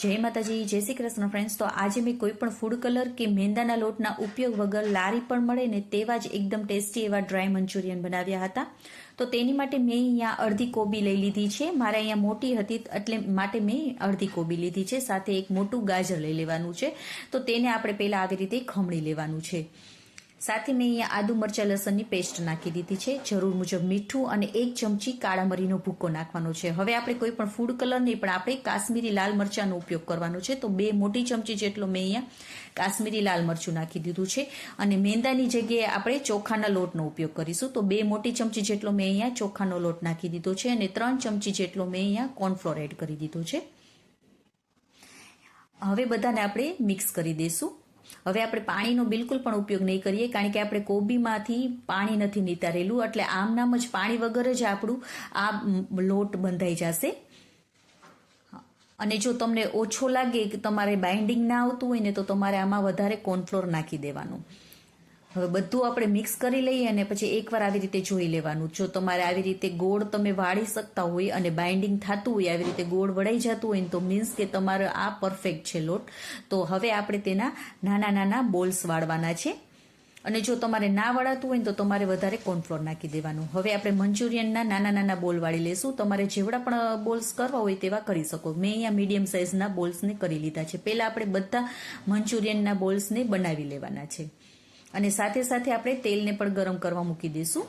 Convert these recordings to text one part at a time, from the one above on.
જય માતાજી, જય શ્રી કૃષ્ણ ફ્રેન્ડ્સ તો આજે મેં કોઈ પણ ફૂડ કલર કે મેંદાના લોટના ઉપયોગ વગર લારી પણ મળે ને તેવા જ એકદમ ટેસ્ટી એવા ડ્રાય મંચુરિયન બનાવ્યા હતા. તો તેની માટે મેં અહીંયા અડધી કોબી લઈ લીધી છે. મારે અહીંયા મોટી હતી એટલે માટે મેં અડધી કોબી લીધી છે. સાથે એક મોટું ગાજર લઈ લેવાનું છે. તો તેને આપણે પહેલાં આવી રીતે ખમણી લેવાનું છે. સાથે મેં અહીંયા આદુ મરચા લસણની પેસ્ટ નાખી દીધી છે. જરૂર મુજબ મીઠું અને એક ચમચી કાળા મરીનો ભૂકો નાખવાનો છે. હવે આપણે કોઈ પણ ફૂડ કલર નહીં પણ આપણે કાશ્મીરી લાલ મરચાંનો ઉપયોગ કરવાનો છે. તો બે મોટી ચમચી જેટલો મેં અહીંયા કાશ્મીરી લાલ મરચું નાખી દીધું છે. અને મેંદાની જગ્યાએ આપણે ચોખાના લોટનો ઉપયોગ કરીશું. તો બે મોટી ચમચી જેટલો મેં અહીંયા ચોખાનો લોટ નાખી દીધો છે અને ત્રણ ચમચી જેટલો મેં અહીંયા કોર્નફ્લોર એડ કરી દીધો છે. હવે બધાને આપણે મિક્સ કરી દઈશું. હવે આપણે પાણીનો બિલકુલ પણ ઉપયોગ નહીં કરીએ, કારણ કે આપણે કોબીમાંથી પાણી નથી નિતારેલું એટલે આમ નામ જ પાણી વગર જ આપણું આ લોટ બંધાઈ જશે. અને જો તમને ઓછો લાગે કે તમારે બાઇન્ડિંગ ના આવતું હોય ને, તો તમારે આમાં વધારે કોર્નફ્લોર નાખી દેવાનું. હવે બધું આપણે મિક્સ કરી લઈએ અને પછી એકવાર આવી રીતે જોઈ લેવાનું. જો તમારે આવી રીતે ગોળ તમે વાળી શકતા હોય અને બાઇન્ડિંગ થતું હોય, આવી રીતે ગોળ વળાઈ જતું હોય તો મીન્સ કે તમારો આ પરફેક્ટ છે લોટ. તો હવે આપણે તેના નાના નાના બોલ્સ વાળવાના છે. અને જો તમારે ના વળાતું હોય તો તમારે વધારે કોર્નફ્લોર નાખી દેવાનું. હવે આપણે મંચુરિયનના નાના નાના બોલ વાળી લેશું. તમારે જેવડા પણ બોલ્સ કરવા હોય તેવા કરી શકો. મેં અહીંયા મીડિયમ સાઇઝના બોલ્સને કરી લીધા છે. પહેલાં આપણે બધા મંચુરિયનના બોલ્સને બનાવી લેવાના છે. અને સાથે સાથે આપણે તેલને પણ ગરમ કરવા મૂકી દઈશું.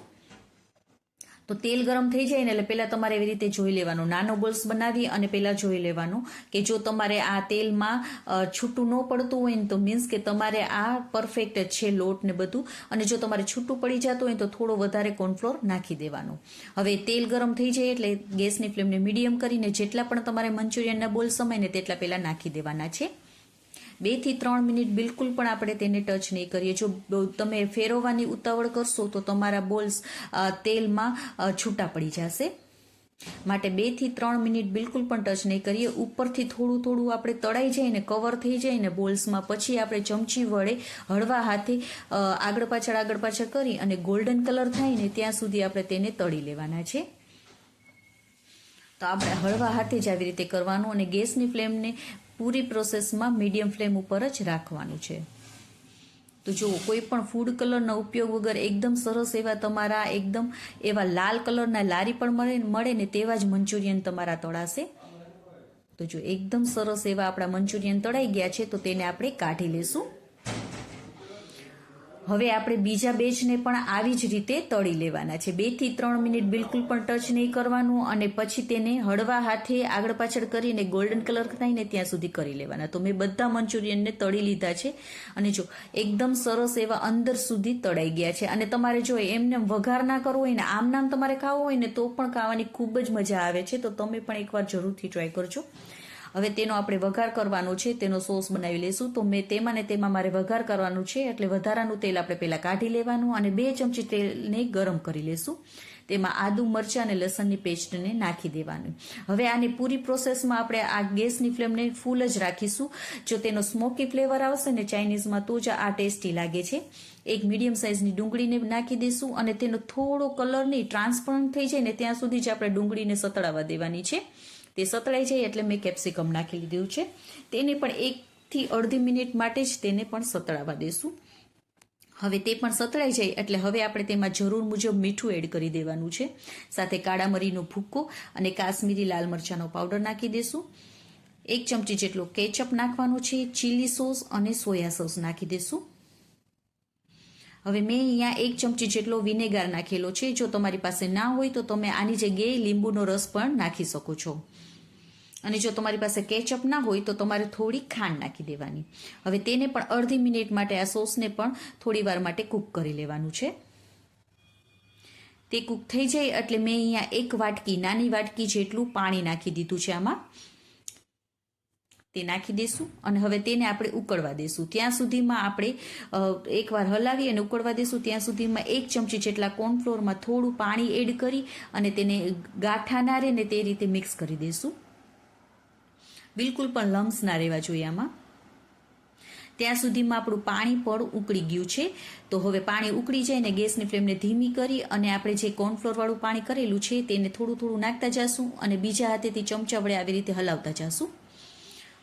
તો તેલ ગરમ થઈ જાય ને એટલે પહેલાં તમારે એવી રીતે જોઈ લેવાનું. નાનો બોલ્સ બનાવી અને પહેલાં જોઈ લેવાનું કે જો તમારે આ તેલમાં છૂટું ન પડતું હોય ને તો મીન્સ કે તમારે આ પરફેક્ટ છે લોટ ને બધું. અને જો તમારે છૂટું પડી જતું હોય તો થોડો વધારે કોર્નફ્લોર નાખી દેવાનું. હવે તેલ ગરમ થઈ જાય એટલે ગેસની ફ્લેમને મીડિયમ કરીને જેટલા પણ તમારે મંચુરિયનના બોલ સમય ને તેટલા પહેલાં નાખી દેવાના છે. બેથી ત્રણ મિનિટ બિલકુલ પણ આપણે તેને ટચ નહીં કરીએ. જો તમે ફેરવવાની ઉતાવળ કરશો તો તમારા બોલ્સ તેલમાં છૂટા પડી જશે. માટે બેથી ત્રણ મિનિટ બિલકુલ પણ ટચ નહીં કરીએ. ઉપરથી થોડું થોડું આપણે તળાઈ જાય ને કવર થઈ જાય ને બોલ્સમાં પછી આપણે ચમચી વડે હળવા હાથે આગળ પાછળ આગળ પાછળ કરી અને ગોલ્ડન કલર થાય ને ત્યાં સુધી આપણે તેને તળી લેવાના છે. તો આપણે હળવા હાથે જ આવી રીતે કરવાનું અને ગેસની ફ્લેમને પૂરી પ્રોસેસમાં મીડિયમ ફ્લેમ ઉપર જ રાખવાનું છે. તો જુઓ કોઈ પણ ફૂડ કલરનો ઉપયોગ વગર એકદમ સરસ એવા તમારા એકદમ એવા લાલ કલરના લારી પણ મળે મળે ને તેવા જ મંચુરિયન તમારા તળાશે. તો જો એકદમ સરસ એવા આપણા મંચુરિયન તળાઈ ગયા છે, તો તેને આપણે કાઢી લેશું. હવે આપણે બીજા બેચને પણ આવી જ રીતે તળી લેવાના છે. બેથી ત્રણ મિનિટ બિલકુલ પણ ટચ નહીં કરવાનું અને પછી તેને હળવા હાથે આગળ પાછળ કરીને ગોલ્ડન કલર થઈને ત્યાં સુધી કરી લેવાના. તો મેં બધા મંચુરિયનને તળી લીધા છે. અને જો એકદમ સરસ એવા અંદર સુધી તળાઈ ગયા છે. અને તમારે જો એમને વઘાર ના કરવો હોય ને, આમ નામ તમારે ખાવું હોય ને, તો પણ ખાવાની ખૂબ જ મજા આવે છે. તો તમે પણ એકવાર જરૂરથી ટ્રાય કરજો. હવે તેનો આપણે વઘાર કરવાનો છે, તેનો સોસ બનાવી લઈશું તો મેં તેમાં ને તેમાં મારે વઘાર કરવાનું છે, એટલે વધારાનું તેલ આપણે પહેલાં કાઢી લેવાનું અને બે ચમચી તેલને ગરમ કરી લેશું. તેમાં આદુ, મરચાં અને લસણની પેસ્ટને નાખી દેવાનું. હવે આની પૂરી પ્રોસેસમાં આપણે આ ગેસની ફ્લેમને ફૂલ જ રાખીશું. જો તેનો સ્મોકી ફ્લેવર આવશે ને ચાઇનીઝમાં તો જ આ ટેસ્ટી લાગે છે. એક મીડિયમ સાઇઝની ડુંગળીને નાખી દઈશું અને તેનો થોડો કલર નહીં, ટ્રાન્સપરન્ટ થઈ જાય ને ત્યાં સુધી જ આપણે ડુંગળીને સતળાવા દેવાની છે. તે સતળાઈ જાય એટલે મેં કેપ્સિકમ નાખી લીધું છે. તેને પણ એકથી અડધી મિનિટ માટે જ તેને પણ સતળાવા દેશું. હવે તે પણ સતળાઈ જાય એટલે હવે આપણે તેમાં જરૂર મુજબ મીઠું એડ કરી દેવાનું છે. સાથે કાળા મરીનો ભૂક્કો અને કાશ્મીરી લાલ મરચાંનો પાવડર નાખી દેશું. એક ચમચી જેટલો કેચઅપ નાખવાનો છે, ચીલી સોસ અને સોયા સોસ નાખી દેશું. હવે મેં અહીંયા એક ચમચી જેટલો વિનેગાર નાખેલો છે. જો તમારી પાસે ના હોય તો તમે આની જગ્યાએ લીંબુનો રસ પણ નાખી શકો છો. અને જો તમારી પાસે કેચઅપ ના હોય તો તમારે થોડી ખાંડ નાખી દેવાની. હવે તેને પણ અડધી મિનિટ માટે આ સોસને પણ થોડી વાર માટે કૂક કરી લેવાનું છે. તે કૂક થઈ જાય એટલે મેં અહીંયા એક વાટકી, નાની વાટકી જેટલું પાણી નાખી દીધું છે આમાં. તે નાખી દઈશું અને હવે તેને આપણે ઉકળવા દઈશું ત્યાં સુધીમાં આપણે એકવાર હલાવી અને ઉકળવા દઈશું ત્યાં સુધીમાં એક ચમચી જેટલા કોર્નફ્લોરમાં થોડું પાણી એડ કરી અને તેને ગાંઠા ના રહે ને તે રીતે મિક્સ કરી દઈશું બિલકુલ પણ લમ્સ ના રહેવા જોઈએ આમાં. ત્યાં સુધીમાં આપણું પાણી પણ ઉકળી ગયું છે. તો હવે પાણી ઉકળી જાય ને ગેસની ફ્લેમને ધીમી કરી અને આપણે જે કોર્નફ્લોરવાળું પાણી કરેલું છે તેને થોડું થોડું નાખતા જશું અને બીજા હાથેથી ચમચા વડે આવી રીતે હલાવતા જશું.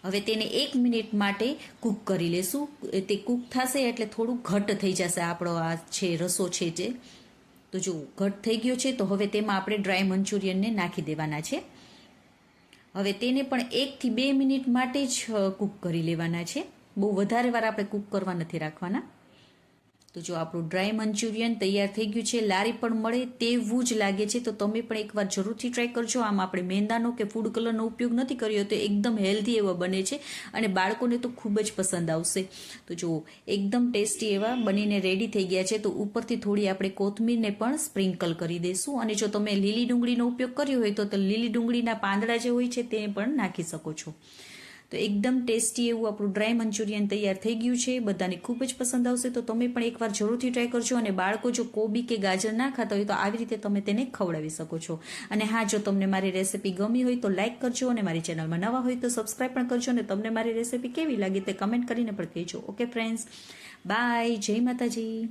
હવે તેને એક મિનિટ માટે કૂક કરી લેશું. તે કૂક થશે એટલે થોડું ઘટ થઈ જશે આપણો આ છે, રસો છે જે. તો જો ઘટ થઈ ગયો છે તો હવે તેમાં આપણે ડ્રાય મંચુરિયનને નાખી દેવાના છે. હવે તેને પણ એકથી બે મિનિટ માટે જ કૂક કરી લેવાના છે. બહુ વધારે વાર આપણે કૂક કરવા નથી રાખવાના. તો જો આપણું ડ્રાય મંચુરિયન તૈયાર થઈ ગયું છે, લારી પણ મળે તેવું જ લાગે છે, તો તમે પણ એકવાર જરૂરથી ટ્રાય કરજો. આમ આપણે મેંદાનો કે ફૂડ કલરનો ઉપયોગ નથી કર્યો તો એકદમ હેલ્ધી એવા બને છે અને બાળકોને તો ખૂબ જ પસંદ આવશે. તો જો એકદમ ટેસ્ટી એવા બનીને રેડી થઈ ગયા છે, તો ઉપરથી થોડી આપણે કોથમીરને પણ સ્પ્રિંકલ કરી દઈશું અને જો તમે લીલી ડુંગળીનો ઉપયોગ કર્યો હોય તો લીલી ડુંગળીના પાંદડા જે હોય છે તે પણ નાખી શકો છો. તો એકદમ ટેસ્ટી એવું આપણું ડ્રાય મંચુરિયન તૈયાર થઈ ગયું છે. બધાને ખૂબ જ પસંદ આવશે, તો તમે પણ એકવાર જરૂરથી ટ્રાય કરજો. અને બાળકો જો કોબી કે ગાજર ના ખાતા હોય તો આવી રીતે તમે તેને ખવડાવી શકો છો. અને હા, જો તમને મારી રેસીપી ગમી હોય તો લાઇક કરજો અને મારી ચેનલમાં નવા હોય તો સબસ્ક્રાઈબ પણ કરજો. અને તમને મારી રેસીપી કેવી લાગી તે કમેન્ટ કરીને પણ કહેજો. Okay, friends. બાય. જય માતાજી.